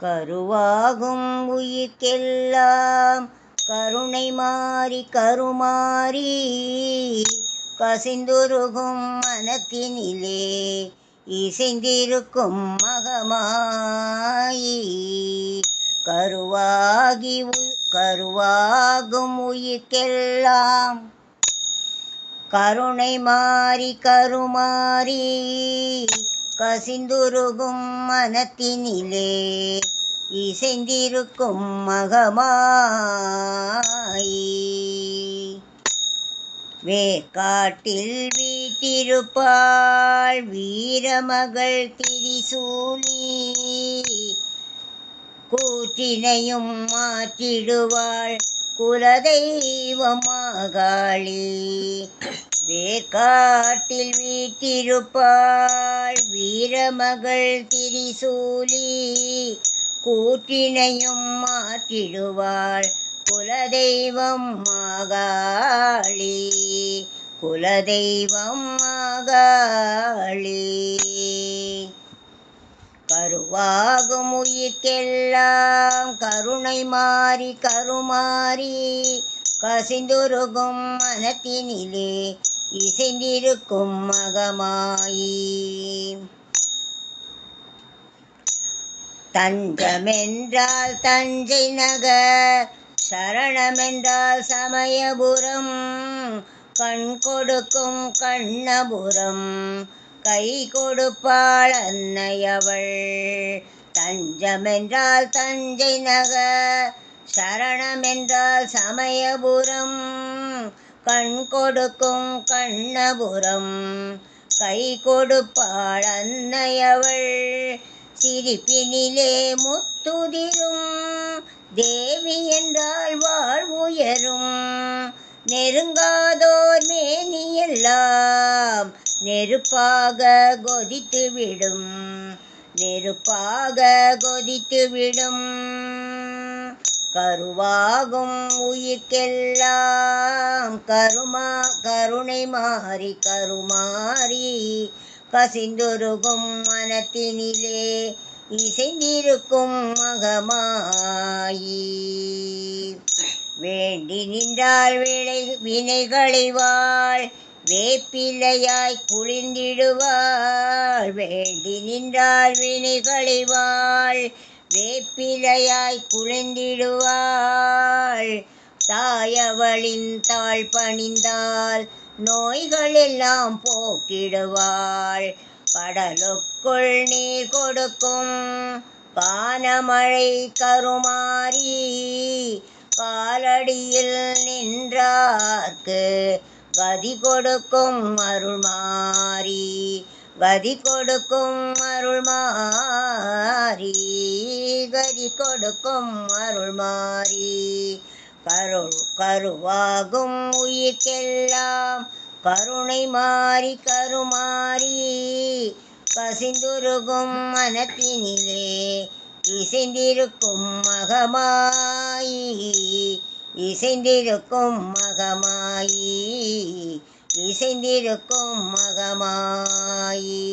கருவாகும் உயிர்க்கெல்லாம். கருணை மாறி கருமாறி கசிந்துருகும் மனத்தினிலே இசைந்திருக்கும் மகமாயி. கருவாகி கருவாகும் உயிர்க்கெல்லாம். கருணை மாறி கருமாறி கசிந்துருகும் மனத்தினிலே இசைந்திருக்கும் மகமாய். வேக்காட்டில் வீட்டிருப்பாள் வீரமகள் திரிசூலி. கூற்றினையும் மாற்றிடுவாள் குலதெய்வமாகாளி. வேர்காட்டில் வீட்டிருப்பாள் வீரமகள் திரிசூலி. கூற்றினையும் மாற்றிடுவாள் குலதெய்வம் மாகாளி. குலதெய்வம் மாகாளி. கருவாகும் உயிர்க்கெல்லாம் கருணை மாறி கருமாறி கசிந்துருகும் மனத்தினிலே இசைந்திருக்கும் மகமாயி. தஞ்சமென்றால் தஞ்சை நகர் சரணமென்றால் சமயபுரம் கண் கொடுக்கும் கண்ணபுரம் கை கொடுப்பாள் அன்னையவள். தஞ்சமென்றால் தஞ்சை நகர் சரணமென்றால் சமயபுரம் கண் கொடுக்கும் கண்ணபுரம் கை கொடுப்பாள் அன்னையவள். சிரிப்பினிலே முத்துதிரும். தேவி என்றால் வாழ்வுயரும் நெருங்காதோர் மேனியெல்லாம் நெருப்பாக கொதித்து விடும். நெருப்பாக கொதித்து விடும். கருவாகும் உயிர்க்கெல்லாம் கருமா கருணை மாறி கருமாறி. கசிந்துருகும் மனத்தினிலே இசைந்திருக்கும் மகமாயி. வேண்டி நின்றால் விளை வினைகளைவாள் வேப்பிலையாய் குளிர்ந்திடுவாள் வேண்டி நின்றால் வினைகளைவாள் வேப்பிலையாய் குளிர்ந்திடுவாள் தாயவளின் தாழ் பணிந்தால் நோய்களெல்லாம் போக்கிடுவாள். கடலுக்குள் நீ கொடுக்கும் கானமழை கருமாறி காலடியில் நின்றார்க்கு. கதி கொடுக்கும் அருள்மாறி கதி கொடுக்கும் அருள்மாறி கதி கொடுக்கும் அருள்மாறி. கருள் கருவாகும் உயிர்க்கெல்லாம். கருணை மாறி கருமாறி கசிந்துருகும் மனத்தினிலே இசைந்திருக்கும் மகமாயி இசைந்திருக்கும் மகமாயி இசைந்திருக்கும் மகமாயி.